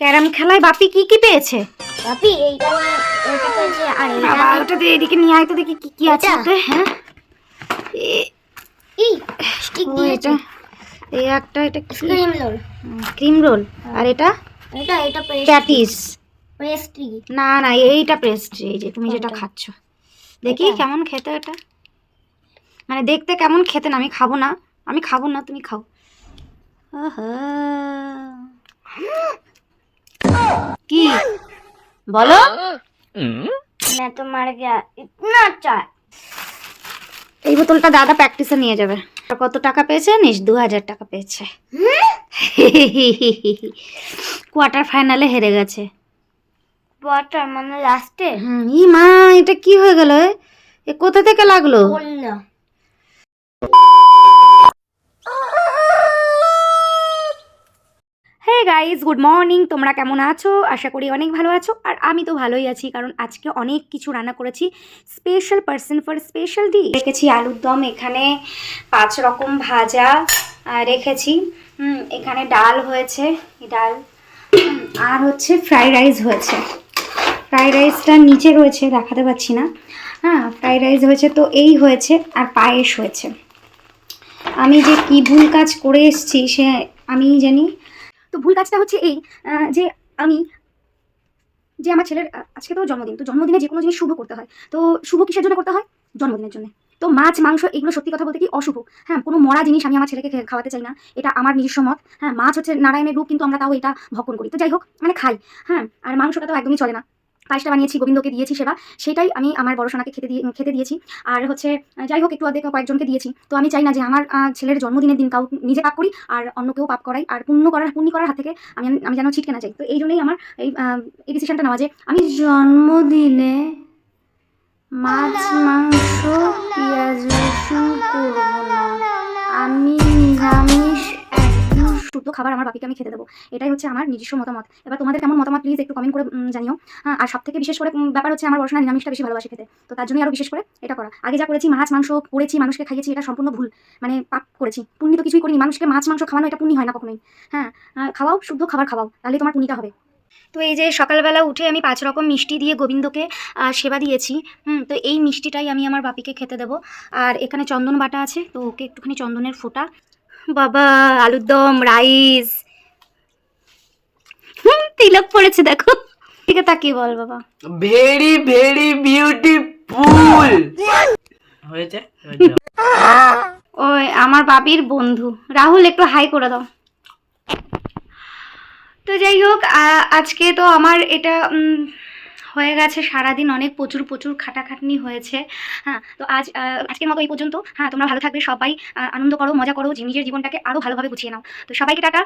Carrom খেলায় বাপি কি কি পেয়েছে? বাপি এইটা এইটা পেয়েছে আর বাবা ওটা দিয়ে এদিকে নিয়ে আয় তো দেখি কি কি আছে ওতে হ্যাঁ? এই স্টিক দিয়েছে এটা এই একটা এটা ক্রিম রোল ক্রিম রোল আর এটা? এটা এটা প্যাটিস পেস্ট্রি না না এইটা পেস্ট্রি এই যে তুমি যেটা? খাচ্ছ। দেখি কেমন খেতে এটা? মানে দেখতে কেমন খেতে না আমি খাব না। আমি খাব না তুমি খাও। বলো मैं तो मर गया इतना अच्छा है এই বোতলটা দাদা প্র্যাকটিসে নিয়ে যাবে আর কত টাকা পেয়েছে জানিস দু হাজার টাকা পেয়েছে কোয়ার্টার ফাইনালে হেরে গেছে ওয়াটার মানে লাস্টে হুম, ই মা এটা কি হয়ে গেল এ? এ কোথা থেকে লাগলো বললো গাইজ গুড মর্নিং তোমরা কেমন আছো? আশা করি অনেক ভালো আছো, আর আমি তো ভালোই আছি, কারণ আজকে অনেক কিছু রান্না করেছি। Special person for special day রেখেছি আলুর দম, এখানে পাঁচ রকম ভাজা রেখেছি। এখানে ডাল হয়েছে ডাল। আর হচ্ছে ফ্রাইড রাইস হয়েছে। ফ্রাইড রাইসটা নিচে রয়েছে, দেখাতে পাচ্ছি না। হ্যাঁ ফ্রাইড রাইস হয়েছে, তো এই হয়েছে, আর পায়েস হয়েছে। আমি যে কি ভুল কাজ করে এসেছি, সে আমি জানি ভুল কাজটা হচ্ছে এই যে আমি, যে আমার ছেলের আজকে তো জন্মদিন, তো জন্মদিনে যে কোনো জিনিস শুভ করতে হয়। তো শুভ কিসের জন্য করতে হয়? জন্মদিনের জন্য। তো মাছ, মাংস এগুলো সত্যি কথা বলতে কি অশুভ। হ্যাঁ কোনো মরা জিনিস আমি আমার ছেলেকে খাওয়াতে চাই না। এটা আমার নিজস্ব মত। হ্যাঁ মাছ হচ্ছে নারায়ণের রূপ, কিন্তু আমরা তাও এটা ভক্ষণ করি। তো যাই হোক মানে খাই। হ্যাঁ আর মাংসটা তো একদমই চলে না। পায়েসটা বানিয়েছি, গোবিন্দকে দিয়েছি সেবা, সেটাই আমি আমার বড় সোনাকে খেতে দিয়ে খেতে দিয়েছি। আর হচ্ছে যাই হোক, একটু অর্ধেক কয়েকজনকে দিয়েছি। তো আমি চাই না যে আমার ছেলের জন্মদিনের দিন কাউ নিজে পাপ করি আর অন্য কেউ পাপ করাই। আর পুণ্য করার পুণ্য করার হাত থেকে আমি আমি যেন ছিটকে না যাই। তো এই জন্যই আমার এই এই ডিসিশনটা নেওয়া যে আমি জন্মদিনে মাছ, মাংস খাবার আমার বাপিকে আমি খেতে দেবো। এটাই হচ্ছে আমার নিজস্ব মতামত। এবার তোমাদের কেমন মতামত? প্লিজ একটু কমেন্ট করে জানিও। আর সব থেকে বিশেষ করে ব্যাপার হচ্ছে আমার বর্ষণা নিরামিষটা বেশি ভালোবাসে খেতে। তো তার জন্যই আরও বিশেষ করে এটা করা। আগে যা করেছি, মাছ, মাংস করেছি, মানুষকে খাইয়েছি, এটা সম্পূর্ণ ভুল। মানে পাপ করেছি। পুণ্য তো কিছুই করিনি। মানুষকে মাছ, মাংস খাওয়ানো এটা পুণ্য হয় না কখনোই। হ্যাঁ খাওয়াও, শুদ্ধ খাবার খাওয়াও, তাহলে তোমার পুণ্যটা হবে। তো এই যে সকালবেলা উঠে আমি পাঁচ রকম মিষ্টি দিয়ে গোবিন্দকে সেবা দিয়েছি। হুম, তো এই মিষ্টিটাই আমি আমার বাপিকে খেতে দেবো। আর এখানে চন্দন বাটা আছে, তো ওকে একটুখানি চন্দনের ফোঁটা বাবা আলুর দম রাইস। হুম তিলক পড়েছে দেখো। দিকে তাকিয়ে বল বাবা। ভেরি ভেরি বিউটিফুল হয়েছে? হয়েছে। ওই আমার বাবির বন্ধু। রাহুল একটু হাই করে দাও। তো যাই হোক আজকে তো আমার এটা হয়ে গেছে, সারাদিন অনেক প্রচুর প্রচুর খাটাখাটনি হয়েছে। হ্যাঁ তো আজ আজকের মতো এই পর্যন্ত। হ্যাঁ তোমরা ভালো থাকবে, সবাই আনন্দ করো, মজা করো, নিজের জীবনটাকে আরও ভালোভাবে গুছিয়ে নাও। তো সবাইকে টাটা।